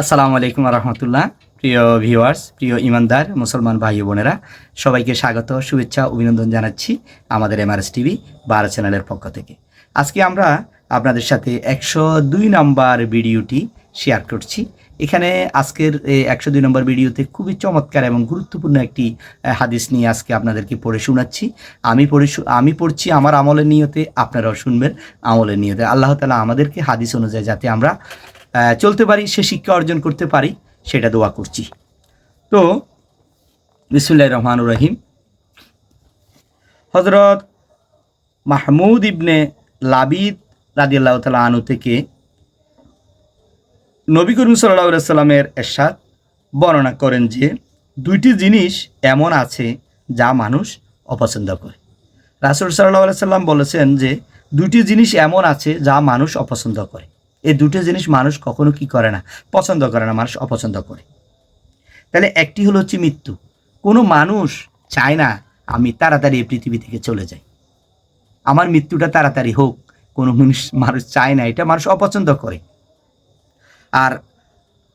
আসসালামু আলাইকুম রহমতুল্লাহ। প্রিয় ভিউয়ার্স, প্রিয় ইমানদার, মুসলমান ভাই বোনেরা, সবাইকে স্বাগত, শুভেচ্ছা, অভিনন্দন জানাচ্ছি আমাদের এমআরএস টিভি, বারো চ্যানেলের পক্ষ থেকে। আজকে আমরা আপনাদের সাথে একশো দুই নম্বর ভিডিওটি শেয়ার করছি। এখানে আজকের একশো দুই নম্বর ভিডিওতে খুবই চমৎকার এবং গুরুত্বপূর্ণ একটি হাদিস নিয়ে আজকে আপনাদেরকে পড়ে শোনাচ্ছি। আমি পড়ে আমি পড়ছি আমার আমলের নিয়তে, আপনারাও শুনবেন আমলের নিয়তে। আল্লাহ তালা আমাদেরকে হাদিস অনুযায়ী যাতে আমরা চলতে পারি, সে শিক্ষা অর্জন করতে পারি, সেটা দোয়া করছি। তো বিসমুল্লাহ রহমান রহিম। হজরত মাহমুদ ইবনে লাবিদ রাজি আল্লাহ তালা আনু থেকে নবী করিম সাল্লাহ সাল্লামের এরশাদ বর্ণনা করেন যে, দুইটি জিনিস এমন আছে যা মানুষ অপছন্দ করে। রাসুল সাল্লাহ সাল্লাম বলেছেন যে দুটি জিনিস এমন আছে যা মানুষ অপছন্দ করে। এই দুটো জিনিস মানুষ কখনো কি করে না? পছন্দ করে না, মানুষ অপছন্দ করে। তাহলে একটি হলো হচ্ছে মৃত্যু। কোনো মানুষ চায় না আমি তাড়াতাড়ি এই পৃথিবী থেকে চলে যাই। আমার মৃত্যুটা তাড়াতাড়ি হোক, কোনো মানুষ মানুষ চায় না, এটা মানুষ অপছন্দ করে। আর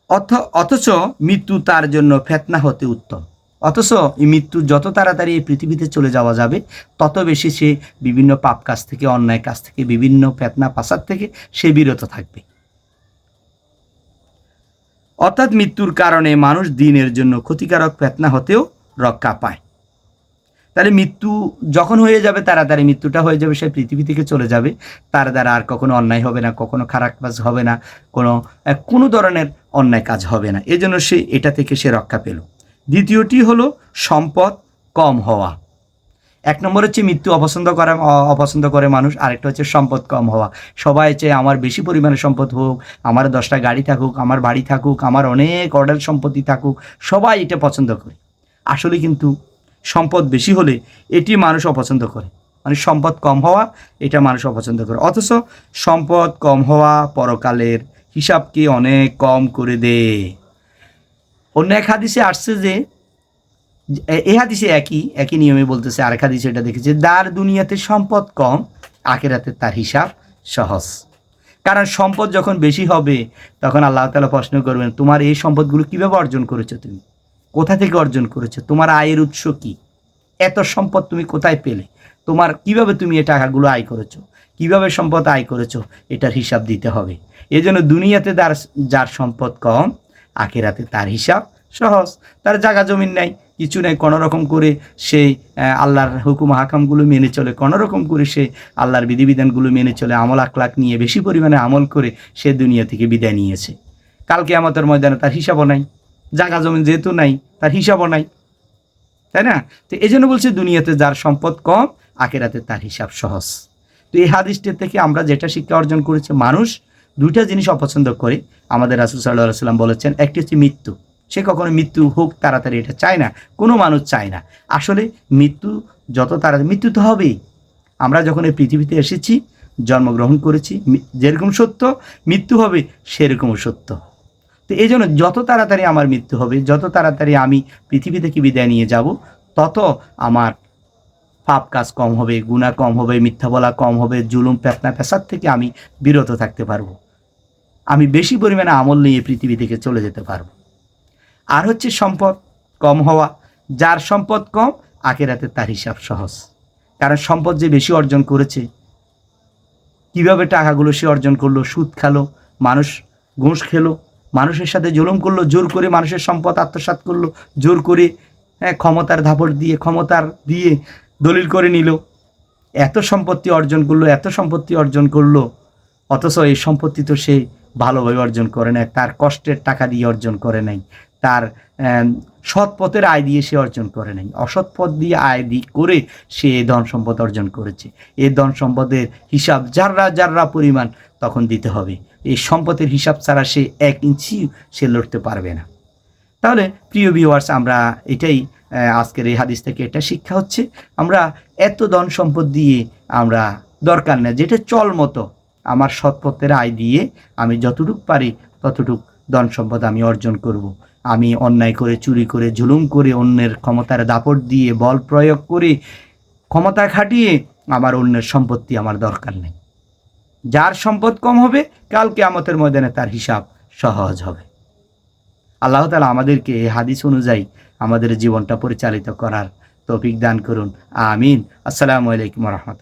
অথ, অথচ মৃত্যু তার জন্য ফেতনা হতে উত্তম। অথচ এই মৃত্যু যত তাড়াতাড়ি এই পৃথিবীতে চলে যাওয়া যাবে, তত বেশি সে বিভিন্ন পাপ কাজ থেকে, অন্যায় কাজ থেকে, বিভিন্ন ফেতনা পাসার থেকে সে বিরত থাকবে। অর্থাৎ মৃত্যুর কারণে মানুষ দিনের জন্য ক্ষতিকারক ফেতনা হতেও রক্ষা পায়। তাহলে মৃত্যু যখন হয়ে যাবে, তাড়াতাড়ি মৃত্যুটা হয়ে যাবে, সে পৃথিবী থেকে চলে যাবে, তার দ্বারা আর কখনো অন্যায় হবে না, কখনো খারাপ কাজ হবে না, কোনো কোনো ধরনের অন্যায় কাজ হবে না। এজন্য সে, এটা থেকে সে রক্ষা পেল। দ্বিতীয়টি হলো সম্পদ কম হওয়া। এক নম্বর হচ্ছে মৃত্যু অপছন্দ করে অপছন্দ করে মানুষ। আরেকটা হচ্ছে সম্পদ কম হওয়া। সবাই চেয়ে আমার বেশি পরিমাণে সম্পদ হোক, আমার দশটা গাড়ি থাকুক, আমার বাড়ি থাকুক, আমার অনেক অর্ডার সম্পত্তি থাকুক, সবাই এটা পছন্দ করে। আসলে কিন্তু সম্পদ বেশি হলে এটি মানুষ অপছন্দ করে। মানে সম্পদ কম হওয়া, এটা মানুষ অপছন্দ করে। অথচ সম্পদ কম হওয়া পরকালের হিসাবকে অনেক কম করে দেয়। অন্য এক হাদিসে আসছে যে, এ- হাদিসে একই একই নিয়মে বলতেছে, আরেক হাদিসে এটা দেখেছে, দার দুনিয়াতে সম্পদ কম, আখেরাতে তার হিসাব সহজ। কারণ সম্পদ যখন বেশি হবে, তখন আল্লাহ তালা প্রশ্ন করবেন, তোমার এই সম্পদগুলো কীভাবে অর্জন করেছ তুমি? কোথা থেকে অর্জন করেছ? তোমার আয়ের উৎস কি? এত সম্পদ তুমি কোথায় পেলে? তোমার, কীভাবে তুমি এই টাকাগুলো আয় করেছ? কীভাবে সম্পদ আয় করেছ? এটার হিসাব দিতে হবে। এজন্য দুনিয়াতে যার যার সম্পদ কম আখেরাতে তার হিসাব সহজ, তার জায়গা জমিন নাই, কিছু নেই। রকম করে সে আল্লাহর হুকুম হাকামগুলো মেনে চলে রকম করে সে আল্লাহর বিধিবিধানগুলো মেনে চলে, আমল আখলাক নিয়ে বেশি পরিমাণে আমল করে সে দুনিয়া থেকে বিদায় নিয়েছে। কালকে আমাদের ময়দানে তার হিসাবও নাই, জায়গা জমিন যেহেতু নাই, তার হিসাবও নাই। তাই না? তো এই জন্য বলছে দুনিয়াতে যার সম্পদ কম, আখেরাতে তার হিসাব সহজ। তো এই হাদিসটি থেকে আমরা যেটা শিক্ষা অর্জন করেছে, মানুষ দুইটা জিনিস অপছন্দ করে। আমাদের রাসুল সাল্লাহ সাল্লাম বলেছেন, একটি হচ্ছে মৃত্যু। সে কখনো মৃত্যু হোক, তাড়াতাড়ি এটা চায় না, কোনো মানুষ চায় না। আসলে মৃত্যু যত তাড়াতাড়ি, মৃত্যু তো হবেই। আমরা যখন এই পৃথিবীতে এসেছি, জন্মগ্রহণ করেছি যেরকম সত্য, মৃত্যু হবে সেরকমও সত্য। তো এই জন্য যত তাড়াতাড়ি আমার মৃত্যু হবে, যত তাড়াতাড়ি আমি পৃথিবী থেকে বিদায় নিয়ে যাব, তত আমার পাপ কাজ কম হবে গুণা কম হবে, মিথ্যা বলা কম হবে, জুলুম পেতনা পেশার থেকে আমি বিরত থাকতে পারব। আমি বেশি পরিমাণে আমল নিয়ে পৃথিবী থেকে চলে যেতে পারব। আর হচ্ছে সম্পদ কম হওয়া, যার সম্পদ কম, আখেরাতে তার হিসাব সহজ। কারণ সম্পদ যে বেশি অর্জন করেছে, কীভাবে টাকাগুলো সে অর্জন করল, সুদ খালো, মানুষ ঘুষ খেলো, মানুষের সাথে জুলুম করল, জোর করে মানুষের সম্পদ আত্মসাৎ করল, জোর করে হ্যাঁ ক্ষমতার ধাপড় দিয়ে, ক্ষমতার দিয়ে দলিল করে নিল। এত সম্পত্তি অর্জন করল, এত সম্পত্তি অর্জন করল, অথচ এই সম্পত্তি তো সে ভালোভাবে অর্জন করে নাই তার কষ্টের টাকা দিয়ে অর্জন করে নাই তার সৎ পথের আয় দিয়ে সে অর্জন করে নাই অসৎ পথ দিয়ে আয় দিয়ে করে সে ধন সম্পদ অর্জন করেছে। এই ধন সম্পদের হিসাব যাররা যাররা পরিমাণ তখন দিতে হবে। এই সম্পদের হিসাব ছাড়া সে এক ইঞ্চি সে লড়তে পারবে না। তাহলে প্রিয় ভিউয়ার্স আমরা এটাই আজকের এই হাদিস থেকে এটা শিক্ষা হচ্ছে, আমরা এত ধন সম্পদ দিয়ে আমরা দরকার না যেটা চল মতো আমার সৎপথের আয় দিয়ে আমি যতটুক পারি ততটুক ধন সম্পদ আমি অর্জন করব। আমি অন্যায় করে, চুরি করে, জুলুম করে, অন্যের ক্ষমতার দাপট দিয়ে, বল প্রয়োগ করে, ক্ষমতা খাটিয়ে আমার অন্যের সম্পত্তি আমার দরকার নেই। যার সম্পদ কম হবে কালকে আমাদের ময়দানে তার হিসাব সহজ হবে। আল্লাহ তালা আমাদেরকে এই হাদিস অনুযায়ী আমাদের জীবনটা পরিচালিত করার তৌফিক দান করুন। আমিন। আসসালামু আলাইকুম রহমতুল্লাহ।